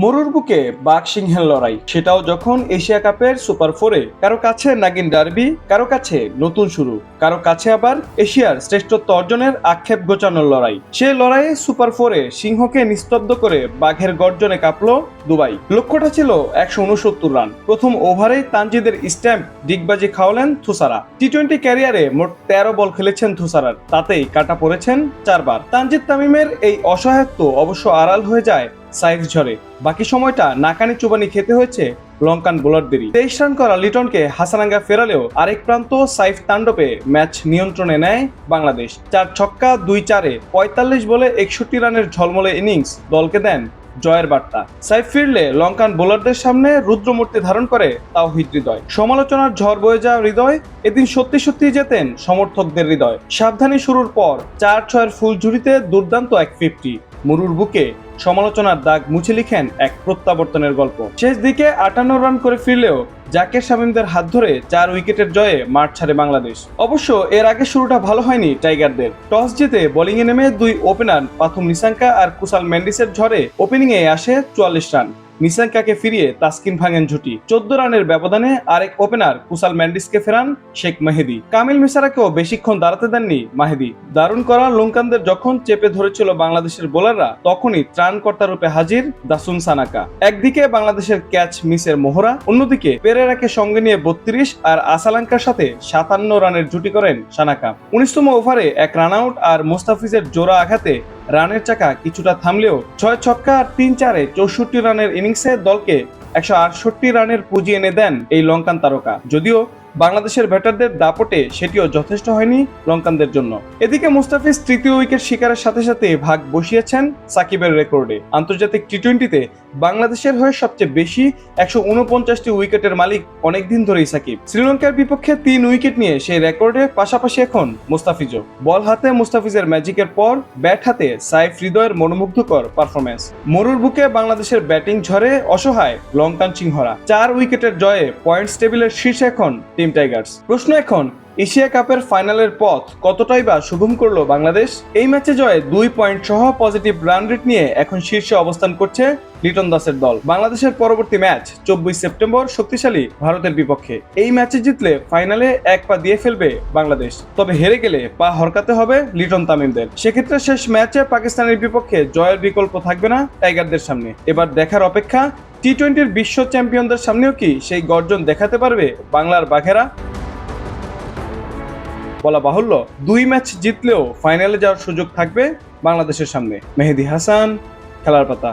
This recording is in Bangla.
মরুর বুকে বাঘ সিংহের লড়াই। সেটাও যখন এশিয়া কাপের সুপার ফোরে। কারও কাছে নাগিন ডার্বি, কারও কাছে নতুন শুরু। কারও কাছে আবার এশিয়ার শ্রেষ্ঠত্ব অর্জনের আক্ষেপ গোচানোর লড়াই। সে লড়াইয়ে সুপার ফোরে সিংহকে নিস্তব্ধ করে বাঘের গর্জনে কাঁপল দুবাই। লক্ষ্যটা ছিল একশো উনসত্তর রান। প্রথম ওভারে তানজিদের স্ট্যাম্প ডিগবাজি খাওয়ালেন থুসারা। টি টোয়েন্টি ক্যারিয়ারে মোট তেরো বল খেলেছেন থুসারার। তাতেই কাটা পড়েছেন চারবার। তানজিদ তামিমের এই অসহায়ত্ব অবশ্য আড়াল হয়ে যায় সাইজ ঝরে। বাকি সময়টা নাকানি চুবানি খেতে হয়েছে লঙ্কান বোলারদেরই। তেইশ রান করা লিটনকে হাসানাঙ্গা ফেরালেও আরেক প্রান্ত সাইফ তাণ্ডবে ম্যাচ নিয়ন্ত্রণে নেয় বাংলাদেশ। চার ছক্কা, দুই চারে পঁয়তাল্লিশ বলে একষট্টি রানের ঝলমলে ইনিংস দলকে দেন জয়ের বার্তা। সাইফ ফিরলে লঙ্কান বোলারদের সামনে রুদ্রমূর্তি ধারণ করে তাও হৃদয়। সমালোচনার ঝড় বয়ে যাওয়া হৃদয় এদিন সত্যি সত্যি যেতেন সমর্থকদের হৃদয়। সাবধানী শুরুর পর চার ছয়ের ফুল ঝুড়িতে দুর্দান্ত এক ফিফটি। মুরুর বুকে সমালোচনার দাগ মুছে লিখেন এক প্রত্যাবর্তনের গল্প। শেষ দিকে আটান্ন রান করে ফিরলেও জাকের শামীমদের হাত ধরে চার উইকেটের জয়ে মাঠ ছাড়ে বাংলাদেশ। অবশ্য এর আগে শুরুটা ভালো হয়নি টাইগারদের। টস জিতে বোলিংয়ে নেমে দুই ওপেনার পাথুম নিসাঙ্কা আর কুশাল মেন্ডিসের ঝড়ে ওপেনিংয়ে আসে চুয়াল্লিশ রান। নিসাঙ্কাকে ফিরিয়ে তাসকিন ভাঙেন ঝুটি। চোদ্দ রানের ব্যবধানে আরেক ওপেনার কুসাল ম্যান্ডিসকে ফেরান শেখ মেহেদি। কামিল মিসারাকেও বেশিক্ষণ দাঁড়াতে দেননি মাহেদি। দারুণ করা লঙ্কানদের যখন চেপে ধরেছিল বাংলাদেশের বোলাররা, তখনই ত্রাণকর্তা রূপে হাজির দাসুন সানাকা। একদিকে বাংলাদেশের ক্যাচ মিসের মোহরা, অন্যদিকে পেরেরাকে সঙ্গে নিয়ে বত্রিশ আর আসালাঙ্কার সাথে সাতান্ন রানের জুটি করেন সানাকা। উনিশতম ওভারে এক রান আউট আর মোস্তাফিজের জোড়া আঘাতে রানের চাকা কিছুটা থামলেও ছয় ছক্কা আর তিন চারে চৌষট্টি রানের ইনিংসে দলকে একশো আটষট্টি রানের পুঁজি এনে দেন এই লঙ্কান তারকা। যদিও বাংলাদেশের ব্যাটারদের দাপটে সেটিও যথেষ্ট হয়নি লঙ্কানদের জন্য। এদিকে মুস্তাফিজ তৃতীয় উইকেট শিকারের সাথে সাথে ভাগ বসিয়েছেন সাকিবের রেকর্ডে। আন্তর্জাতিক টি টোয়েন্টিতে বাংলাদেশের হয়ে সবচেয়ে বেশি একশো উনপঞ্চাশটি উইকেটের মালিক অনেকদিন ধরেই সাকিব। শ্রীলঙ্কার বিপক্ষে তিন উইকেট নিয়ে সেই রেকর্ডে পাশাপাশি এখন মুস্তাফিজও। বল হাতে মুস্তাফিজের ম্যাজিকের পর ব্যাট হাতে সাইফ হৃদয়ের মনোমুগ্ধকর পারফরমেন্স মরুর বুকে বাংলাদেশের ব্যাটিং ঝড়ে অসহায় লঙ্কান সিংহরা। চার উইকেটের জয়ে পয়েন্টস টেবিলের শীর্ষে এখন টিম টাইগার্স প্রশ্ন এখন, এশিয়া কাপের ফাইনালের পথ কতটাই বা শুভম করল বাংলাদেশ? এই ম্যাচে জয়ে দুই পয়েন্ট সহ পজিটিভ রান রেট নিয়ে এখন শীর্ষে অবস্থান করছে লিটন দাসের দল। বাংলাদেশের পরবর্তী ম্যাচ, চব্বিশ সেপ্টেম্বর, শক্তিশালী ভারতের বিপক্ষে। এই ম্যাচে জিতলে ফাইনালে এক পা দিয়ে ফেলবে বাংলাদেশ। তবে হেরে গেলে পা হরকাতে হবে লিটন তামিমদের। সেক্ষেত্রে শেষ ম্যাচে পাকিস্তানের বিপক্ষে জয়ের বিকল্প থাকবে না টাইগারদের সামনে। এবার দেখার অপেক্ষা টি টোয়েন্টির বিশ্ব চ্যাম্পিয়নদের সামনেও কি সেই গর্জন দেখাতে পারবে বাংলার বাঘেরা? বলা বাহুল্য, দুই ম্যাচ জিতলেও ফাইনালে যাওয়ার সুযোগ থাকবে বাংলাদেশের সামনে। মেহেদি হাসান, খেলার পাতা।